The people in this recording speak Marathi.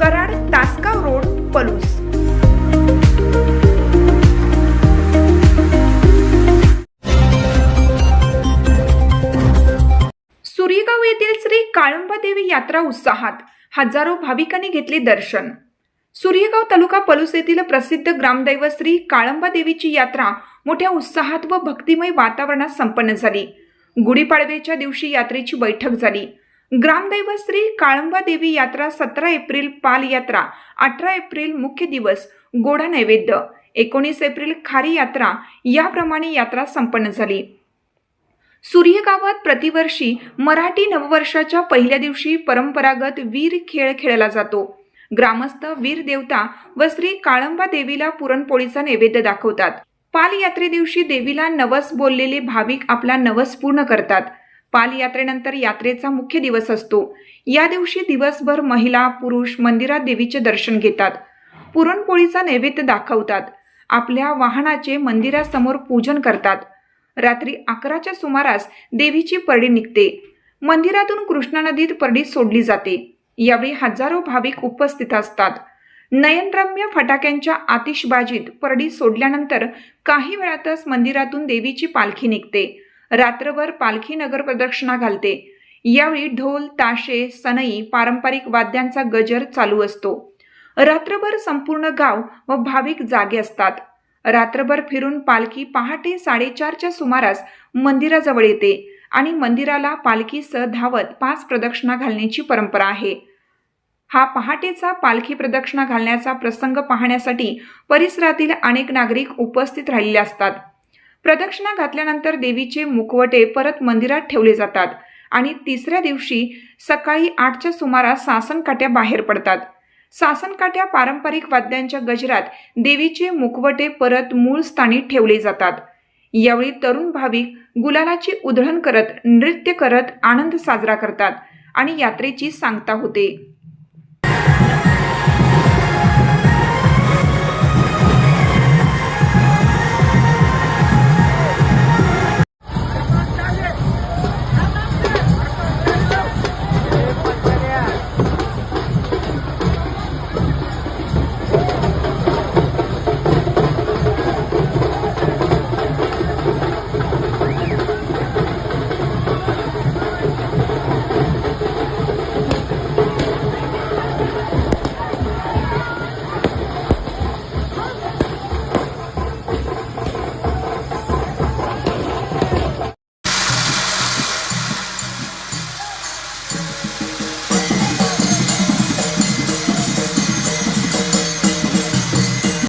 Karad Tasgaon road Palus. Suryagaon येथील श्री काळंबा देवी यात्रा उत्साहात हजारो भाविकांनी घेतले दर्शन. सूर्यगाव तालुका पलूस येथील प्रसिद्ध ग्रामदैव श्री काळंबा देवीची यात्रा मोठ्या उत्साहात व भक्तिमय वातावरणात संपन्न झाली. गुढीपाडव्याच्या दिवशी यात्रेची बैठक झाली. ग्रामदैव श्री काळंबा देवी यात्रा सतरा एप्रिल पाल यात्रा अठरा एप्रिल मुख्य दिवस गोडा नैवेद्य एकोणीस एप्रिल खारी यात्रा याप्रमाणे यात्रा संपन्न झाली. सूर्यगावात प्रतिवर्षी मराठी नववर्षाच्या पहिल्या दिवशी परंपरागत वीर खेळ खेळला जातो. ग्रामस्थ वीर देवता व श्री काळंबा देवीला पुरणपोळीचा नैवेद्य दाखवतात. पाल यात्रे दिवशी देवीला नवस बोललेले भाविक आपला नवस पूर्ण करतात. पाल यात्रेनंतर यात्रेचा मुख्य दिवस असतो. या दिवशी दिवसभर महिला पुरुष मंदिरात देवीचे दर्शन घेतात. पुरणपोळीचा नैवेद्य दाखवतात. आपल्या वाहनाचे मंदिरासमोर पूजन करतात. रात्री अकराच्या सुमारास देवीची परडी निघते. मंदिरातून कृष्णा नदीत परडी सोडली जाते. यावेळी हजारो भाविक उपस्थित असतात. नयनरम्य फटाक्यांच्या आतिषबाजीत परडी सोडल्यानंतर काही वेळातच मंदिरातून देवीची पालखी निघते. रात्रभर पालखी नगर प्रदक्षिणा घालते. यावेळी ढोल ताशे सनई पारंपरिक वाद्यांचा गजर चालू असतो. रात्रभर संपूर्ण गाव व भाविक जागे असतात. रात्रभर फिरून पालखी पहाटे साडेचारच्या सुमारास मंदिराजवळ येते आणि मंदिराला पालखीसह धावत पाच प्रदक्षिणा घालण्याची परंपरा आहे. हा पहाटेचा पालखी प्रदक्षिणा घालण्याचा प्रसंग पाहण्यासाठी परिसरातील अनेक नागरिक उपस्थित राहिलेले असतात. प्रदक्षिणा घातल्यानंतर देवीचे मुखवटे परत मंदिरात ठेवले जातात आणि तिसऱ्या दिवशी सकाळी आठच्या सुमारास सासनकाट्या बाहेर पडतात. सासनकाट्या पारंपरिक वाद्यांच्या गजरात देवीचे मुखवटे परत मूळ स्थानी ठेवले जातात. यावेळी तरुण भाविक गुलालाची उधळण करत नृत्य करत आनंद साजरा करतात आणि यात्रेची सांगता होते.